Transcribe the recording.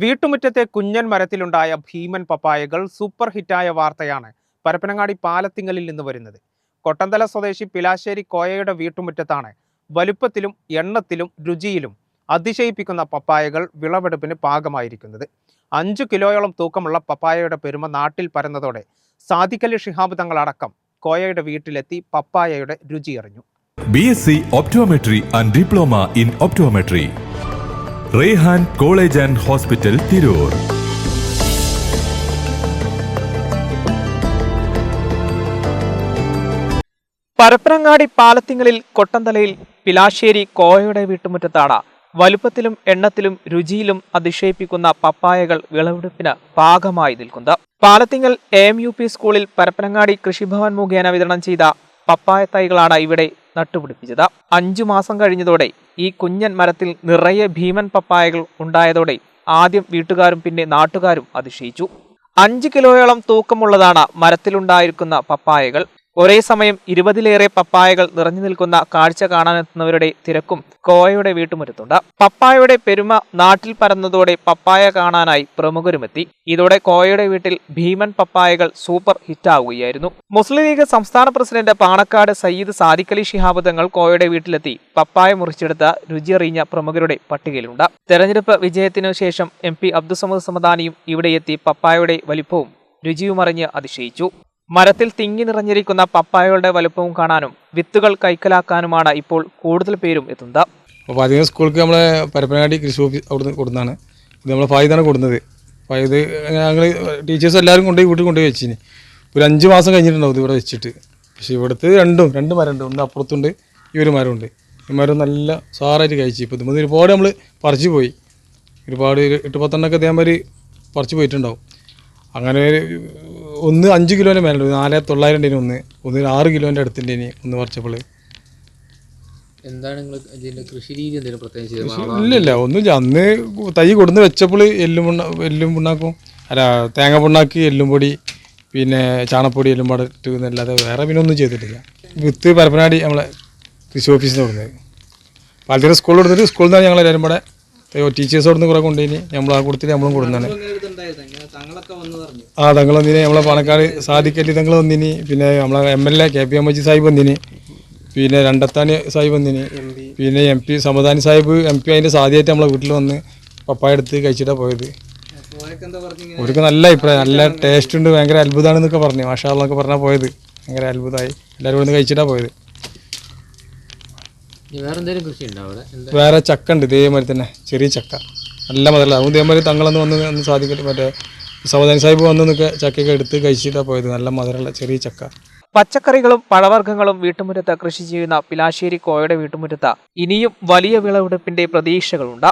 വീട്ടുമുറ്റത്തെ കുഞ്ഞൻ മരത്തിലുണ്ടായ ഭീമൻ പപ്പായകൾ സൂപ്പർ ഹിറ്റായ വാർത്തയാണ് പരപ്പനങ്ങാടി പാലത്തിങ്ങലിൽ നിന്ന് വരുന്നത്. കൊട്ടന്തല സ്വദേശി പിലാശ്ശേരി കോയയുടെ വീട്ടുമുറ്റത്താണ് വലുപ്പത്തിലും എണ്ണത്തിലും രുചിയിലും അതിശയിപ്പിക്കുന്ന പപ്പായകൾ വിളവെടുപ്പിന് പാകമായിരിക്കുന്നത്. അഞ്ചു കിലോയോളം തൂക്കമുള്ള പപ്പായയുടെ പെരുമ നാട്ടിൽ പരന്നതോടെ സാദിഖലി ഷിഹാബ് തങ്ങളടക്കം കോയയുടെ വീട്ടിലെത്തി പപ്പായയുടെ രുചിയറിഞ്ഞു. B S C optometry and diploma in optometry Rehan college and hospital Tirur. Parappanangadi പാലത്തിങ്ങളിൽ കൊട്ടന്തലയിൽ പിലാശ്ശേരി കോയയുടെ വീട്ടുമുറ്റത്താണ് വലുപ്പത്തിലും എണ്ണത്തിലും രുചിയിലും അതിശയിപ്പിക്കുന്ന പപ്പായകൾ വിളവെടുപ്പിന് പാകമായി നിൽക്കുന്നത്. പാലത്തിങ്ങൽ എ യു പി സ്കൂളിൽ പരപ്പനങ്ങാടി കൃഷിഭവൻ മുഖേന വിതരണം ചെയ്ത പപ്പായ തൈകളാണ് ഇവിടെ നട്ടുപിടിപ്പിച്ചത്. അഞ്ചു മാസം കഴിഞ്ഞതോടെ ഈ കുഞ്ഞൻ മരത്തിൽ നിറയെ ഭീമൻ പപ്പായകൾ ഉണ്ടായതോടെ ആദ്യം വീട്ടുകാരും പിന്നെ നാട്ടുകാരും അതിശയിച്ചു. അഞ്ച് കിലോയോളം തൂക്കമുള്ളതാണ് മരത്തിലുണ്ടായിരിക്കുന്ന പപ്പായകൾ. ഒരേ സമയം ഇരുപതിലേറെ പപ്പായകൾ നിറഞ്ഞു നിൽക്കുന്ന കാഴ്ച കാണാനെത്തുന്നവരുടെ തിരക്കും കോയയുടെ വീട്ടുമുറ്റത്തുണ്ട്. പപ്പായയുടെ പെരുമ നാട്ടിൽ പരന്നതോടെ പപ്പായ കാണാനായി പ്രമുഖരുമെത്തി. ഇതോടെ കോയയുടെ വീട്ടിൽ ഭീമൻ പപ്പായകൾ സൂപ്പർ ഹിറ്റാവുകയായിരുന്നു. മുസ്ലിം ലീഗ് സംസ്ഥാന പ്രസിഡന്റ് പാണക്കാട് സയ്യിദ് സാദിഖലി ശിഹാബ് തങ്ങൾ കോയയുടെ വീട്ടിലെത്തി പപ്പായ മുറിച്ചെടുത്ത രുചിയറിഞ്ഞ പ്രമുഖരുടെ പട്ടികയിലുണ്ട്. തെരഞ്ഞെടുപ്പ് വിജയത്തിനു ശേഷം എം പി അബ്ദുസമദ് സമദാനിയും ഇവിടെയെത്തി പപ്പായയുടെ വലിപ്പവും രുചിയുമറിഞ്ഞ് അതിശയിച്ചു. മരത്തിൽ തിങ്ങി നിറഞ്ഞിരിക്കുന്ന പപ്പായകളുടെ വലുപ്പവും കാണാനും വിത്തുകൾ കൈക്കലാക്കാനുമാണ് ഇപ്പോൾ കൂടുതൽ പേരും എത്തുന്നത്. അപ്പോൾ അധികം സ്കൂൾക്ക് നമ്മളെ പരപ്പനങ്ങാടി കൃഷി ഓഫീസ് അവിടുന്ന് കൊടുക്കുന്നതാണ് ഇത് നമ്മളെ ഫായിദാണ് കൊടുക്കുന്നത് ഫായിദ് ഞങ്ങൾ ടീച്ചേഴ്സ് എല്ലാവരും കൊണ്ടുപോയി വീട്ടിൽ കൊണ്ടുപോയി വെച്ചിന്. ഒരു അഞ്ച് മാസം കഴിഞ്ഞിട്ടുണ്ടാവും ഇവിടെ വെച്ചിട്ട്. പക്ഷേ ഇവിടുത്തെ രണ്ടും രണ്ട് മരമുണ്ട്. ഒന്ന് അപ്പുറത്തുണ്ട് ഈ ഒരു മരമുണ്ട്. ഈ മരം നല്ല സാറായിട്ട് കഴിച്ചു. ഇപ്പോൾ ഇതുമ്പോൾ ഒരുപാട് നമ്മൾ പറിച്ചു പോയി. ഒരുപാട് ഒരു എട്ട് പത്തെണ്ണൊക്കെ അതേമാതിരി പറിച്ചു പോയിട്ടുണ്ടാവും. അങ്ങനെ ഒന്ന് അഞ്ച് കിലോന്റെ മേലെ നാല് തൊള്ളായിരം ഒന്ന്. ഒന്ന് ആറ് കിലോന്റെ അടുത്തിന്റെ ഇനി ഒന്ന് പറിച്ചപ്പോൾ. എന്താണ് നിങ്ങൾ ഇതിന്റെ കൃഷി രീതി എന്തെങ്കിലും പ്രത്യേകിച്ച് ഇല്ലില്ല ഒന്നും അന്ന് തൈ കൊടുന്ന് വെച്ചപ്പോൾ എല്ലും പുണ്ണ എല്ലും പുണ്ണാക്കും. അല്ല തേങ്ങ പുണ്ണാക്കി എല്ലും പൊടി പിന്നെ ചാണപ്പൊടി എല്ലും പടട്ട് എന്നല്ലാതെ വേറെ പിന്നെ ഒന്നും ചെയ്തിട്ടില്ല. വിത്ത് പരപ്പനാടി നമ്മളെ കൃഷി ഓഫീസിൽ നിന്ന് കൊടുക്കുന്നത് പാലത്തീര സ്കൂളിൽ കൊടുത്തിട്ട് സ്കൂളിൽ നിന്നാണ് ഞങ്ങൾ എല്ലാവരും കൂടെ ടീച്ചേഴ്സ് കുറെ കുറേ കൊണ്ടുപോയി നമ്മൾ ആ കൊടുത്തിട്ട് നമ്മളും കൊടുക്കുന്നതാണ് ആ തങ്ങൾ വന്നിന്. നമ്മളെ പാലക്കാട് സാദിക്കല്ലി തങ്ങൾ വന്നിന്. പിന്നെ നമ്മളെ M L A K P M H Sahib വന്നിന്. പിന്നെ രണ്ടത്താണി സാഹിബ് വന്നിന്. പിന്നെ M P Samadani Sahib M P അതിന്റെ സാധ്യമായിട്ട് നമ്മളെ വീട്ടിൽ വന്ന് പപ്പായ എടുത്ത് കഴിച്ചിട്ടാണ് പോയത്. അവർക്ക് നല്ല അഭിപ്രായം. നല്ല ടേസ്റ്റ് ഉണ്ട്. ഭയങ്കര അത്ഭുതമാണെന്നൊക്കെ പറഞ്ഞു. മാഷാ പറഞ്ഞാൽ പോയത്. ഭയങ്കര അത്ഭുതമായി. എല്ലാവരും ഇവിടുന്ന് കഴിച്ചിട്ടാണ് പോയത്. വേറെ കൃഷി ഉണ്ടോ അവിടെ? വേറെ ചക്ക ഉണ്ട് ഇതേമാതിരി തന്നെ ചെറിയ ചക്ക. നല്ല മധുരമുള്ള അതും ഇതേമാതിരി തങ്ങളൊന്ന് വന്ന് ഒന്ന് സാധിക്കട്ടെ മറ്റേ സഹോദരൻ സാഹിബ് വന്ന് നിൽക്കുക ചക്കയൊക്കെ എടുത്ത് കഴിച്ചിട്ടാണ് പോയത്. നല്ല മധുരമുള്ള ചെറിയ ചക്ക. പച്ചക്കറികളും പഴവർഗങ്ങളും വീട്ടുമുറ്റത്ത് കൃഷി ചെയ്യുന്ന പിലാശ്ശേരി കോയയുടെ വീട്ടുമുറ്റത്ത് ഇനിയും വലിയ വിളവെടുപ്പിന്റെ പ്രതീക്ഷകളുണ്ട്.